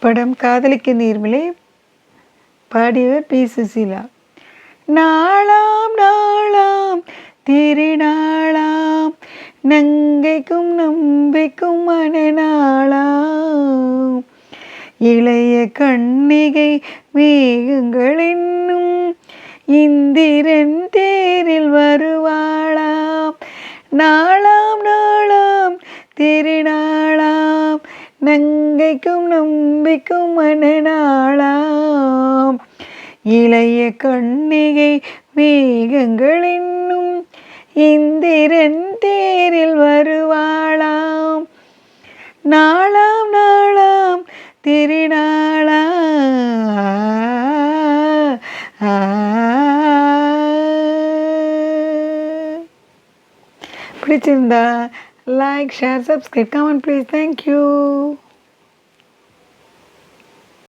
படம் காதலிக்க நீர்மலை பாடியவர் பி. சுசீலா. நாளாம் நாளாம் திருநாளாம் நங்கைக்கும் நம்பிக்கும் மனநாளாம் இளைய கண்ணிகை மேகங்கள் என்னும் இந்திரன் தேரில் வருவாளாம். நாளாம் நாளாம் திருநாளாம் நங்கைக்கும் நம்பிக்கும் மனநாளாம் இளைய கண்ணிகை மேகங்கள் என்னும் இந்திரன் தேரில் வருவாளாம். நாளாம் நாளாம் திருநாளா. பிடிச்சிருந்தா like share subscribe comment please thank you